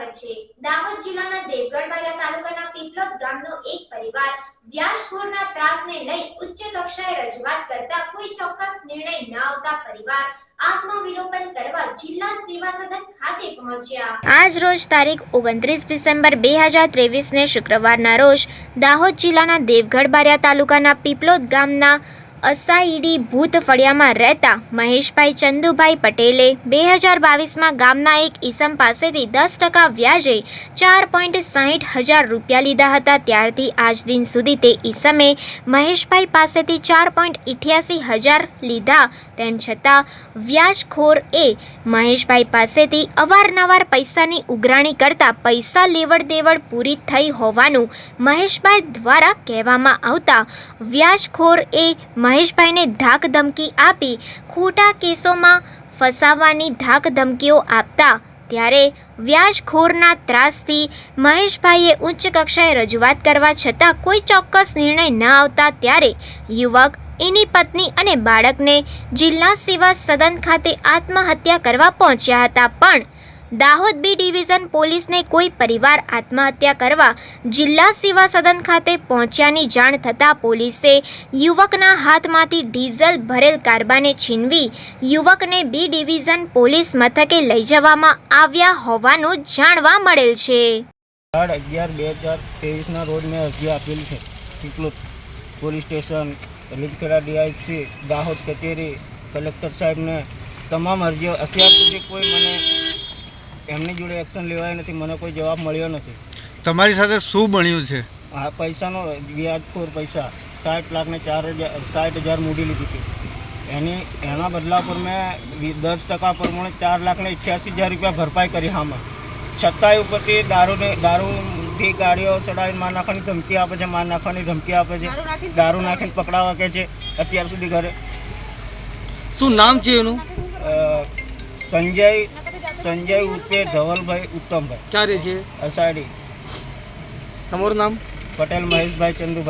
સ્વાગત છે. દાહોદ જિલ્લાના દેવગઢ તાલુકાના પીપલોદ ગામનો એક પરિવાર વ્યાજખોરના ત્રાસને લઈ ઉચ્ચ કક્ષાએ રજૂઆત કરતા કોઈ ચોક્કસ નિર્ણય ન આવતા પરિવાર આત્મવિલોપન કરવા જિલ્લા સેવા સદન ખાતે પહોંચ્યા. આજ રોજ તારીખ ઓગણત્રીસ ડિસેમ્બર બે હજાર ત્રેવીસને શુક્રવારના રોજ દાહોદ જિલ્લાના દેવગઢ બારિયા તાલુકાના પીપલોદ ગામના અસાઈડી ભૂત ફળિયામાં રહેતા મહેશભાઈ ચંદુભાઈ પટેલે બે હજાર બાવીસમાં ગામના એક ઈસમ પાસેથી દસ ટકા વ્યાજે ચાર પોઈન્ટ સાહીઠ હજાર રૂપિયા લીધા હતા. ત્યારથી આજ દિન સુધી તે ઈસમે મહેશભાઈ પાસેથી ચાર પોઈન્ટ ઇઠ્યાસી હજાર લીધા. તેમ છતાં, વ્યાજખોર એ મહેશભાઈ પાસેથી અવારનવાર પૈસાની ઉઘરાણી કરતા પૈસા લેવડ દેવડ પૂરી થઈ હોવાનું મહેશભાઈ દ્વારા કહેવામાં આવતા. વ્યાજખોર એ મહેશભાઈને ધાક ધમકી આપી ખોટા કેસોમાં ફસાવવાની ધાક ધમકીઓ આપતા ત્યારે વ્યાજખોરના ત્રાસથી મહેશભાઈએ ઉચ્ચ કક્ષાએ રજૂઆત કરવા છતાં કોઈ ચોક્કસ નિર્ણય ન આવતા ત્યારે યુવક, એની પત્ની અને બાળકને જિલ્લા સેવા સદન ખાતે આત્મહત્યા કરવા પહોંચ્યા હતા. પણ દાહોદ બી ડિવિઝન પોલીસને કોઈ પરિવાર આત્મહત્યા કરવા જિલ્લા સેવા સદન ખાતે પહોંચ્યાની જાણ થતાં પોલીસે યુવકના હાથમાંથી ડીઝલ ભરેલ કારબાને છીનવી યુવકને બી ડિવિઝન પોલીસ મથકે લઈ જવામાં આવ્યા હોવાનું જાણવા મળેલ છે. રોજ મેં અરજી આપેલી છે. Police station, Lilkheda DIC, Dahod કચેરી, કલેક્ટર સાહેબને તમામ અરજીઓ અત્યાર સુધી કોઈ મને એમની જોડે એક્શન લેવાય નથી મને કોઈ જવાબ મળ્યો નથી. તમારી સાથે શું બન્યું છે? આ પૈસાનો વ્યાજખોર પૈસા સાઠ લાખને ચાર હજાર સાઠ હજાર મૂડી લીધી હતી. એની એના બદલા પર મેં દસ ટકા પ્રમાણે ચાર લાખને અઠ્યાસી હજાર રૂપિયા ભરપાઈ કરી હામાં. છતાંય ઉપરથી દારૂને દારૂથી ગાડીઓ ચડાવીને માર નાખવાની ધમકી આપે છે માર નાખવાની ધમકી આપે છે દારૂ નાખીને પકડાવા. કે છે અત્યાર સુધી ઘરે. શું નામ છે એનું? સંજય સંજય ઉર્ફે ધવલભાઈ ઉત્તમભાઈ. ક્યારે છે? અસાડી તમારું નામ? પટેલ મહેશભાઈ ચંદુભાઈ.